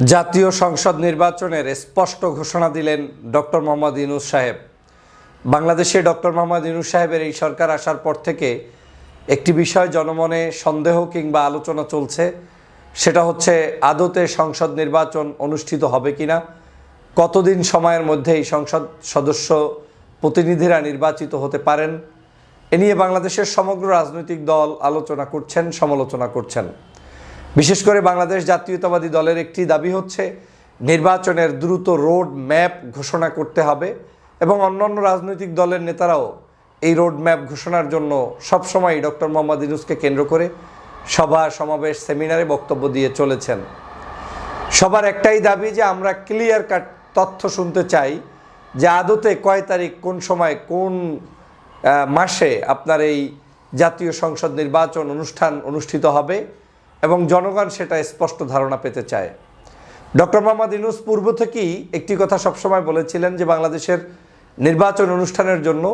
জাতীয় সংসদ নির্বাচনের স্পষ্ট ঘোষণা দিলেন ডক্টর মোহাম্মদ ইনুস সাহেব। বাংলাদেশে ডক্টর মোহাম্মদ ইনুস সাহেবের এই সরকার আসার পর থেকে একটি বিষয় জনমনে সন্দেহ কিংবা আলোচনা চলছে। সেটা হচ্ছে, আদতে সংসদ নির্বাচন অনুষ্ঠিত হবে কিনা? কতদিন সময়ের মধ্যে এই সংসদ সদস্য প্রতিনিধিরা নির্বাচিত হতে পারেন? এ নিয়ে বাংলাদেশের সমগ্র রাজনৈতিক দল আলোচনা করছেন, সমালোচনা করছেন। বিশেষ করে বাংলাদেশ জাতীয়তাবাদী দলের একটি দাবি হচ্ছে, নির্বাচনের দ্রুত রোড ম্যাপ ঘোষণা করতে হবে এবং অন্যান্য রাজনৈতিক দলের নেতারাও এই রোড ম্যাপ ঘোষণার জন্য সবসময় ডক্টর মোহাম্মদ ইউনুসকে কেন্দ্র করে সভা, সমাবেশ, সেমিনারে বক্তব্য দিয়ে চলেছেন। সবার একটাই দাবি যে আমরা ক্লিয়ার কাট তথ্য শুনতে চাই যে আদতে কয় তারিখ, কোন সময়, কোন মাসে আপনার এই জাতীয় সংসদ নির্বাচন অনুষ্ঠান অনুষ্ঠিত হবে। এবং জনগণ সেটা স্পষ্ট ধারণা পেতে চায়। ডক্টর মোহাম্মদ ইনুস পূর্ব থেকেই একটি কথা সবসময় বলেছিলেন যে, বাংলাদেশের নির্বাচন অনুষ্ঠানের জন্য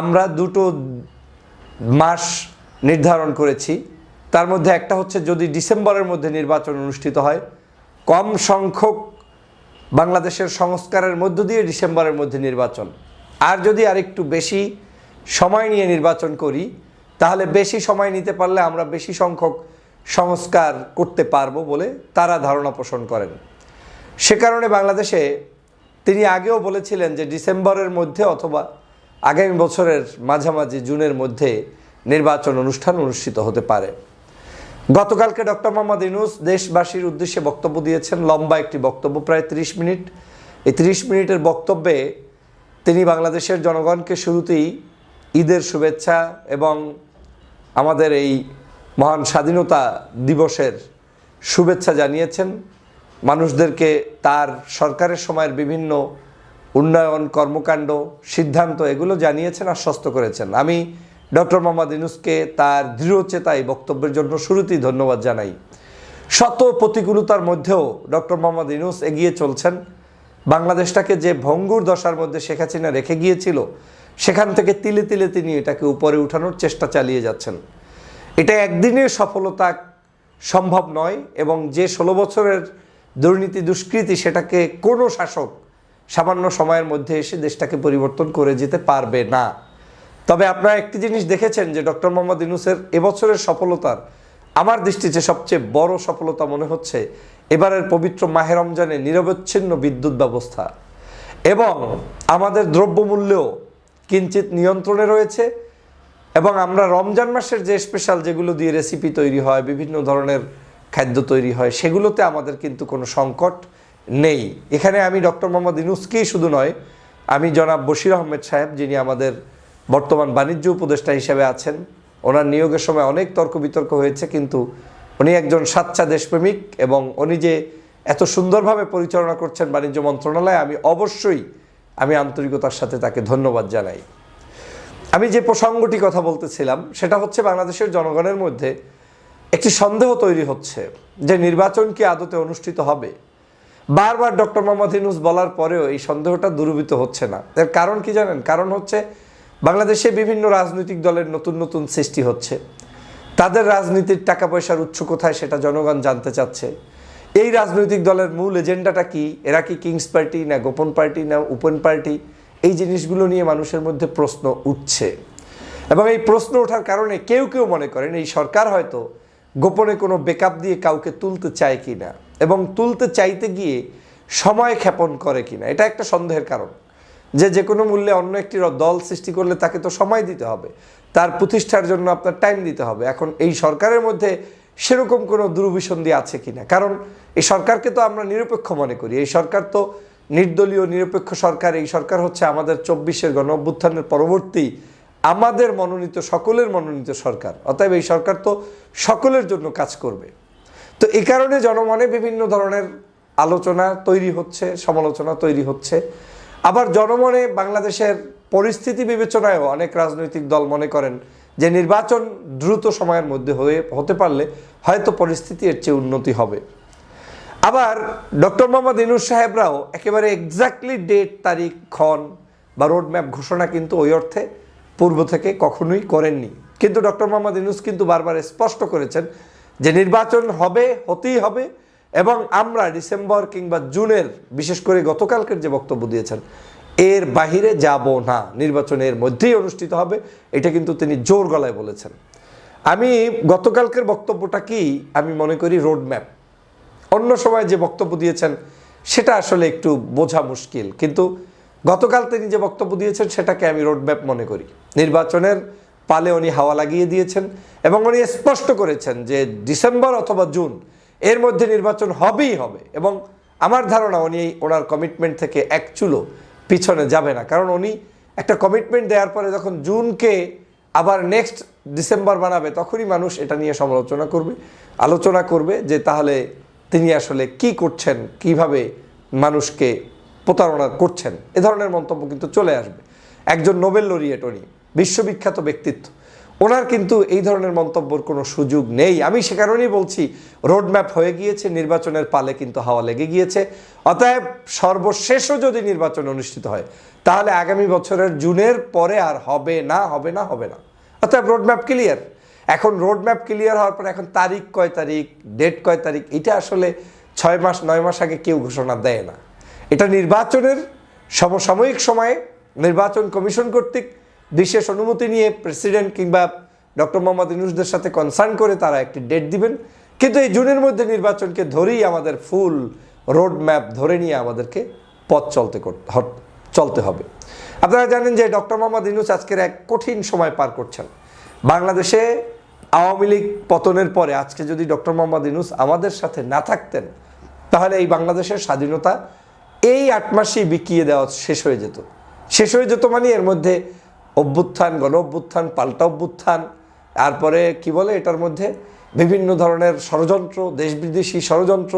আমরা দুটো মাস নির্ধারণ করেছি। তার মধ্যে একটা হচ্ছে যদি ডিসেম্বরের মধ্যে নির্বাচন অনুষ্ঠিত হয়, কম সংখ্যক বাংলাদেশের সংস্কারের মধ্য দিয়ে ডিসেম্বরের মধ্যে নির্বাচন। আর যদি আরেকটু বেশি সময় নিয়ে নির্বাচন করি, তাহলে বেশি সময় নিতে পারলে আমরা বেশি সংখ্যক সংস্কার করতে পারব বলে তারা ধারণা পোষণ করেন। সে কারণে বাংলাদেশে তিনি আগেও বলেছিলেন যে ডিসেম্বরের মধ্যে অথবা আগামী বছরের মাঝামাঝি জুনের মধ্যে নির্বাচন অনুষ্ঠান অনুষ্ঠিত হতে পারে। গতকালকে ডক্টর মোহাম্মদ ইনুস দেশবাসীর উদ্দেশ্যে বক্তব্য দিয়েছেন। লম্বা একটি বক্তব্য, প্রায় তিরিশ মিনিট। এই তিরিশ মিনিটের বক্তব্যে তিনি বাংলাদেশের জনগণকে শুরুতেই ঈদের শুভেচ্ছা এবং আমাদের এই মহান স্বাধীনতা দিবসের শুভেচ্ছা জানিয়েছেন। মানুষদেরকে তার সরকারের সময়ের বিভিন্ন উন্নয়ন, কর্মকাণ্ড, সিদ্ধান্ত এগুলো জানিয়েছেন আশ্বস্ত করেছেন। আমি ডক্টর মোহাম্মদ ইনুসকে তার দৃঢ়চেতাই বক্তব্যের জন্য শুরুতেই ধন্যবাদ জানাই। শত প্রতিকূলতার মধ্যেও ডক্টর মোহাম্মদ ইনুস এগিয়ে চলছেন। বাংলাদেশটাকে যে ভঙ্গুর দশার মধ্যে শেখ হাসিনা রেখে গিয়েছিল, সেখান থেকে তিলে তিলে তিনি এটাকে উপরে উঠানোর চেষ্টা চালিয়ে যাচ্ছেন। এটা একদিনের সফলতা সম্ভব নয় এবং যে ষোলো বছরের দুর্নীতি দুষ্কৃতি সেটাকে কোনো শাসক সামান্য সময়ের মধ্যে এসে দেশটাকে পরিবর্তন করে যেতে পারবে না। তবে আপনারা একটি জিনিস দেখেছেন যে ডক্টর মোহাম্মদ ইউনুসের এবছরের সফলতার আমার দৃষ্টিতে সবচেয়ে বড় সফলতা মনে হচ্ছে এবারের পবিত্র মাহে রমজানে নিরবচ্ছিন্ন বিদ্যুৎ ব্যবস্থা। এবং আমাদের দ্রব্যমূল্যও কিঞ্চিত নিয়ন্ত্রণে রয়েছে এবং আমরা রমজান মাসের যে স্পেশাল যেগুলো দিয়ে রেসিপি তৈরি হয়, বিভিন্ন ধরনের খাদ্য তৈরি হয়, সেগুলোতে আমাদের কিন্তু কোনো সংকট নেই। এখানে আমি ডক্টর মোহাম্মদ ইনুসকেই শুধু নয়, আমি জনাব বশির আহমেদ সাহেব, যিনি আমাদের বর্তমান বাণিজ্য উপদেষ্টা হিসেবে আছেন, ওনার নিয়োগের সময় অনেক তর্ক বিতর্ক হয়েছে, কিন্তু উনি একজন সাচ্চা দেশপ্রেমিক এবং উনি যে এত সুন্দরভাবে পরিচালনা করছেন বাণিজ্য মন্ত্রণালয়, আমি অবশ্যই, আমি আন্তরিকতার সাথে তাকে ধন্যবাদ জানাই। আমি যে প্রসঙ্গটি কথা বলতেছিলাম, সেটা হচ্ছে বাংলাদেশের জনগণের মধ্যে একটি সন্দেহ তৈরি হচ্ছে যে নির্বাচন কি আদতে অনুষ্ঠিত হবে। বারবার ডক্টর মোহাম্মদ ইনুস বলার পরেও এই সন্দেহটা দূরীভূত হচ্ছে না। এর কারণ কি জানেন? কারণ হচ্ছে বাংলাদেশে বিভিন্ন রাজনৈতিক দলের নতুন নতুন সৃষ্টি হচ্ছে। তাদের রাজনীতির টাকা পয়সার উৎস কোথায় সেটা জনগণ জানতে চাচ্ছে। এই রাজনৈতিক দলের মূল এজেন্ডাটা কি? এরা কি কিংস পার্টি না গোপন পার্টি না ওপেন পার্টি? এই জিনিসগুলো নিয়ে মানুষের মধ্যে প্রশ্ন উঠছে। এবং এই প্রশ্ন ওঠার কারণে কেউ কেউ মনে করেন এই সরকার হয়তো গোপনে কোনো বেকআপ দিয়ে কাউকে তুলতে চায় কি না এবং তুলতে চাইতে গিয়ে সময় ক্ষেপণ করে কিনা, এটা একটা সন্দেহের কারণ। যে যে কোনো মূল্যে অন্য একটি দল সৃষ্টি করলে তাকে তো সময় দিতে হবে, তার প্রতিষ্ঠার জন্য আপনার টাইম দিতে হবে। এখন এই সরকারের মধ্যে সেরকম কোনো দুর্বিসন্ধি আছে কি না কারণ এই সরকারকে তো আমরা নিরপেক্ষ মনে করি, এই সরকার তো নির্দলীয়, নিরপেক্ষ সরকার, এই সরকার হচ্ছে আমাদের চব্বিশের গণ অভ্যুত্থানের পরবর্তী আমাদের মনোনীত, সকলের মনোনীত সরকার। অতএব এই সরকার তো সকলের জন্য কাজ করবে। তো এই কারণে জনমনে বিভিন্ন ধরনের আলোচনা তৈরি হচ্ছে, সমালোচনা তৈরি হচ্ছে। আবার জনমনে বাংলাদেশের পরিস্থিতি বিবেচনায়ও অনেক রাজনৈতিক দল মনে করেন যে নির্বাচন দ্রুত সময়ের মধ্যে হয়ে, হতে পারলে হয়তো পরিস্থিতি এর চেয়ে উন্নতি হবে। আবার ডক্টর মোহাম্মদ ইনুস সাহেবরাও একেবারে এক্স্যাক্টলি ডেট তারিখ, ক্ষণ বা রোড ম্যাপ ঘোষণা কিন্তু ওই অর্থে পূর্ব থেকে কখনোই করেননি। কিন্তু ডক্টর মোহাম্মদ ইনুস কিন্তু বারবার স্পষ্ট করেছেন যে নির্বাচন হবে, হতেই হবে এবং আমরা ডিসেম্বর কিংবা জুনের, বিশেষ করে গতকালকের যে বক্তব্য দিয়েছেন, এর বাহিরে যাব না। নির্বাচনের মধ্যেই অনুষ্ঠিত হবে, এটা কিন্তু তিনি জোর গলায় বলেছেন। আমি গতকালকের বক্তব্যটা কি আমি মনে করি রোড ম্যাপ অন্য সময় যে বক্তব্য দিয়েছেন, সেটা আসলে একটু বোঝা মুশকিল। কিন্তু গতকাল তিনি যে বক্তব্য দিয়েছেন, সেটাকে আমি রোডম্যাপ মনে করি। নির্বাচনের পালে উনি হাওয়া লাগিয়ে দিয়েছেন এবং উনি স্পষ্ট করেছেন যে ডিসেম্বর অথবা জুন এর মধ্যে নির্বাচন হবেই হবে এবং আমার ধারণা উনি ওনার কমিটমেন্ট থেকে এক চুলো পিছনে যাবে না। কারণ উনি একটা কমিটমেন্ট দেওয়ার পরে যখন জুনকে আবার নেক্সট ডিসেম্বর বানাবে, তখনই মানুষ এটা নিয়ে সমালোচনা করবে, আলোচনা করবে যে তাহলে তিনি আসলে কি করছেন, কীভাবে মানুষকে প্রতারণা করছেন, এ ধরনের মন্তব্য কিন্তু চলে আসবে। একজন নোবেল লরিয়েট উনি, বিশ্ববিখ্যাত ব্যক্তিত্ব। ওনার কিন্তু এই ধরনের মন্তব্যর কোনো সুযোগ নেই। আমি সে কারণেই বলছি রোডম্যাপ হয়ে গিয়েছে, নির্বাচনের পালে কিন্তু হাওয়া লেগে গিয়েছে। অতএব সর্বশেষও যদি নির্বাচন অনুষ্ঠিত হয়, তাহলে আগামী বছরের জুনের পরে আর হবে না হবে না হবে না। অতএব রোডম্যাপ ক্লিয়ার এখন রোডম্যাপ ক্লিয়ার হওয়ার পর এখন তারিখ কয় তারিখ ডেট কয় তারিখ, এটা আসলে ছয় মাস, নয় মাস আগে কেউ ঘোষণা দেয় না। এটা নির্বাচনের সমসাময়িক সময়ে নির্বাচন কমিশন কর্তৃক বিশেষ অনুমতি নিয়ে প্রেসিডেন্ট কিংবা ডক্টর মোহাম্মদ ইউনুসদের সাথে কনসার্ন করে তারা একটি ডেট দিবেন। কিন্তু এই জুনের মধ্যে নির্বাচনকে ধরেই আমাদের ফুল রোড ম্যাপ ধরে নিয়ে আমাদেরকে পথ চলতে চলতে হবে। আপনারা জানেন যে ডক্টর মোহাম্মদ ইউনুস আজকের এক কঠিন সময় পার করছেন। বাংলাদেশে আওয়ামী লীগ পতনের পরে আজকে যদি ডক্টর মোহাম্মদ ইউনুস আমাদের সাথে না থাকতেন, তাহলে এই বাংলাদেশের স্বাধীনতা এই আট মাসেই বিকিয়ে দেওয়া শেষ হয়ে যেত। শেষ হয়ে যেত মানে এর মধ্যে অভ্যুত্থান, গণ অভ্যুত্থান, পাল্টা অভ্যুত্থান, তারপরে কি বলে এটার মধ্যে বিভিন্ন ধরনের ষড়যন্ত্র, দেশ বিদেশি ষড়যন্ত্র,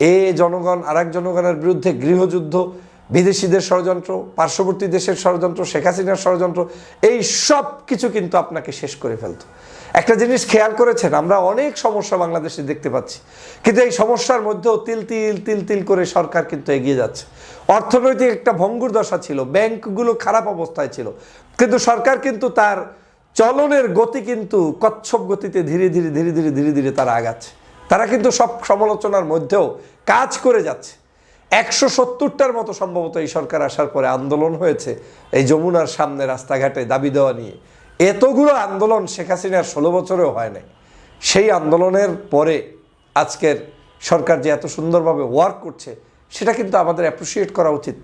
এ জনগণ আর জনগণের বিরুদ্ধে গৃহযুদ্ধ, বিদেশিদের ষড়যন্ত্র, পার্শ্ববর্তী দেশের ষড়যন্ত্র, শেখ হাসিনার ষড়যন্ত্র, এই সব কিছু কিন্তু আপনাকে শেষ করে ফেলতো। একটা জিনিস খেয়াল করেছেন, আমরা অনেক সমস্যা বাংলাদেশে দেখতে পাচ্ছি। কিন্তু এই সমস্যার মধ্যেও তিল তিল তিল তিল করে সরকার কিন্তু এগিয়ে যাচ্ছে। অর্থনৈতিক একটা ভঙ্গুর দশা ছিল, ব্যাংকগুলো খারাপ অবস্থায় ছিল। কিন্তু সরকার কিন্তু তার চলনের গতি কিন্তু কচ্ছপ গতিতে ধীরে ধীরে ধীরে ধীরে ধীরে ধীরে তারা আগাচ্ছে। তারা কিন্তু সব সমালোচনার মধ্যেও কাজ করে যাচ্ছে। একশো সত্তরটার মতো সম্ভবত এই সরকার আসার পরে আন্দোলন হয়েছে এই যমুনার সামনে রাস্তাঘাটে দাবি দেওয়া নিয়ে। এতগুলো আন্দোলন শেখ হাসিনার ষোলো বছরেও হয় নাই। সেই আন্দোলনের পরে আজকের সরকার যে এত সুন্দরভাবে ওয়ার্ক করছে, সেটা কিন্তু আমাদের অ্যাপ্রিসিয়েট করা উচিত।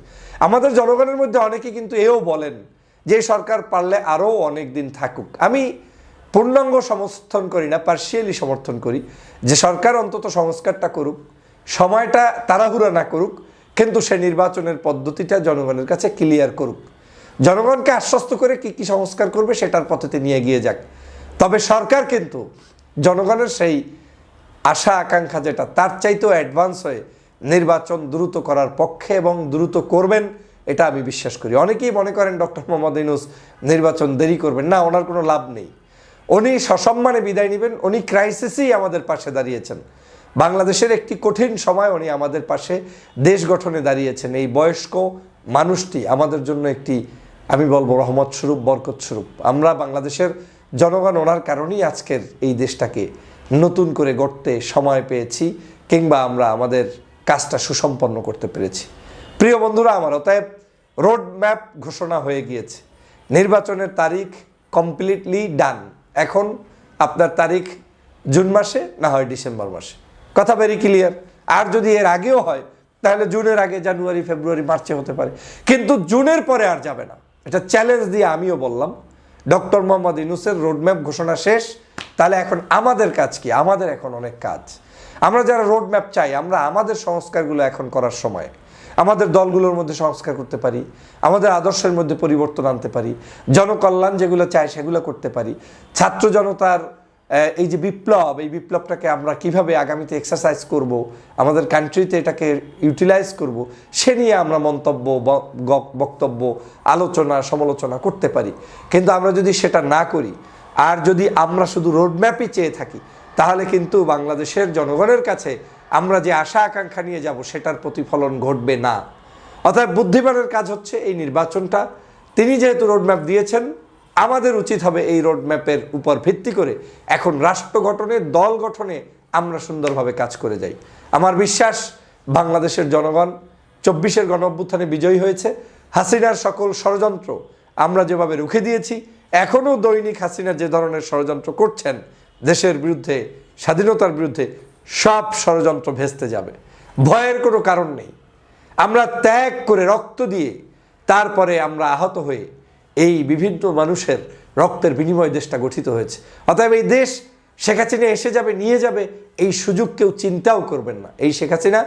আমাদের জনগণের মধ্যে অনেকে কিন্তু এও বলেন যে সরকার পারলে আরও অনেক দিন থাকুক। আমি পূর্ণাঙ্গ সমর্থন করি না পার্শিয়ালি সমর্থন করি যে সরকার অন্তত সংস্কারটা করুক, সময়টা তাড়াহুড়া না করুক, কিন্তু সে নির্বাচনের পদ্ধতিটা জনগণের কাছে ক্লিয়ার করুক। জনগণকে আশ্বস্ত করে কি কি সংস্কার করবে সেটার পথেতে নিয়ে গিয়ে যাক। তবে সরকার কিন্তু জনগণের সেই আশা, আকাঙ্ক্ষা যেটা, তার চাইতেও অ্যাডভান্স হয়ে নির্বাচন দ্রুত করার পক্ষে এবং দ্রুত করবেন, এটা আমি বিশ্বাস করি। অনেকেই মনে করেন ডক্টর মোহাম্মদ ইউনুস নির্বাচন দেরি করবেন। না, ওনার কোনো লাভ নেই। উনি সসম্মানে বিদায় নেবেন, উনি ক্রাইসিসই আমাদের পাশে দাঁড়িয়েছেন। বাংলাদেশের একটি কঠিন সময় উনি আমাদের পাশে দেশ গঠনে দাঁড়িয়েছেন। এই বয়স্ক মানুষটি আমাদের জন্য একটি আমি বলব রহমত স্বরূপ, বরকত স্বরূপ। আমরা বাংলাদেশের জনগণ, ওনার কারণেই আজকের এই দেশটাকে নতুন করে গড়তে সময় পেয়েছি কিংবা আমরা আমাদের কাজটা সুসম্পন্ন করতে পেরেছি। প্রিয় বন্ধুরা, আমার অতএব রোড ম্যাপ ঘোষণা হয়ে গিয়েছে। নির্বাচনের তারিখ কমপ্লিটলি ডান এখন আপনার তারিখ জুন মাসে না হয় ডিসেম্বর মাসে? কথা ভেরি ক্লিয়ার আর যদি এর আগেও হয়, তাহলে জুনের আগে জানুয়ারি, ফেব্রুয়ারি, মার্চে হতে পারে। কিন্তু জুনের পরে আর যাবে না। এটা চ্যালেঞ্জ দিয়ে আমিও বললাম ডক্টর মোহাম্মদ ইনুসের রোডম্যাপ ঘোষণা শেষ, তাহলে এখন আমাদের কাজ কি? আমাদের এখন অনেক কাজ। আমরা যারা রোডম্যাপ চাই, আমরা আমাদের সংস্কারগুলো এখন করার সময়। আমাদের দলগুলোর মধ্যে সংস্কার করতে পারি, আমাদের আদর্শের মধ্যে পরিবর্তন আনতে পারি, জনকল্যাণ যেগুলো চায় সেগুলো করতে পারি। ছাত্র জনতার এই যে বিপ্লব, এই বিপ্লবটাকে আমরা কীভাবে আগামীতে এক্সারসাইজ করব, আমাদের কান্ট্রিতে এটাকে ইউটিলাইজ করব, সে নিয়ে আমরা মন্তব্য বক্তব্য, আলোচনা, সমালোচনা করতে পারি। কিন্তু আমরা যদি সেটা না করি, আর যদি আমরা শুধু রোডম্যাপই চেয়ে থাকি, তাহলে কিন্তু বাংলাদেশের জনগণের কাছে আমরা যে আশা আকাঙ্ক্ষা নিয়ে যাব, সেটার প্রতিফলন ঘটবে না। অর্থাৎ বুদ্ধিমানের কাজ হচ্ছে এই নির্বাচনটা। তিনি যেহেতু রোডম্যাপ দিয়েছেন আমাদের উচিত হবে এই রোডম্যাপের উপর ভিত্তি করে এখন রাষ্ট্র গঠনে, দল গঠনে আমরা সুন্দরভাবে কাজ করে যাই। আমার বিশ্বাস, বাংলাদেশের জনগণ চব্বিশের গণ অভ্যুত্থানে বিজয়ী হয়েছে। হাসিনার সকল ষড়যন্ত্র আমরা যেভাবে রুখে দিয়েছি, এখনও দৈনিক হাসিনা যে ধরনের ষড়যন্ত্র করছেন, দেশের বিরুদ্ধে, স্বাধীনতার বিরুদ্ধে সব ষড়যন্ত্র ভেস্তে যাবে। ভয়ের কোনো কারণ নেই। আমরা ত্যাগ করে রক্ত দিয়ে তারপরে আমরা আহত হয়ে এই বিভিন্ন মানুষের রক্তের বিনিময়ে দেশটা গঠিত হয়েছে। অতএব এই দেশ শেখ হাসিনা এসে যাবে, নিয়ে যাবে, এই সুযোগ কেউ চিন্তাও করবেন না। এই শেখ হাসিনা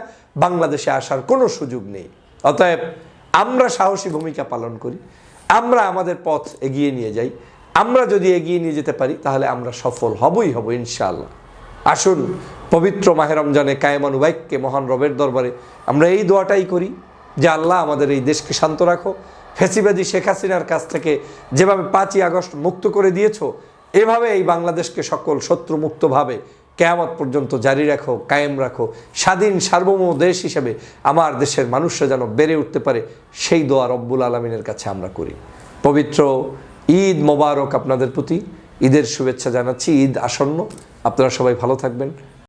বাংলাদেশে আসার কোনো সুযোগ নেই। অতএব আমরা সাহসী ভূমিকা পালন করি, আমরা আমাদের পথ এগিয়ে নিয়ে যাই, আমরা যদি এগিয়ে নিয়ে যেতে পারি, তাহলে আমরা সফল হবই হব ইনশাআল্লাহ। আসুন, পবিত্র মাহে রমজানে কায়মান উবাইককে মহান রবের দরবারে আমরা এই দোয়াটাই করি যে, আল্লাহ আমাদের এই দেশকে শান্ত রাখো ফেসিবাদী শেখ হাসিনার কাছ থেকে যেভাবে পাঁচই আগস্ট মুক্ত করে দিয়েছ, এভাবে এই বাংলাদেশকে সকল শত্রুমুক্তভাবে কেয়ামত পর্যন্ত জারি রাখো, কায়েম রাখো। স্বাধীন, সার্বভৌম দেশ হিসেবে আমার দেশের মানুষরা যেন বেড়ে উঠতে পারে, সেই দোয়া রব্বুল আলমিনের কাছে আমরা করি। পবিত্র ঈদ মোবারক আপনাদের প্রতি। ঈদের শুভেচ্ছা জানাচ্ছি, ঈদ আসন্ন। আপনারা সবাই ভালো থাকবেন।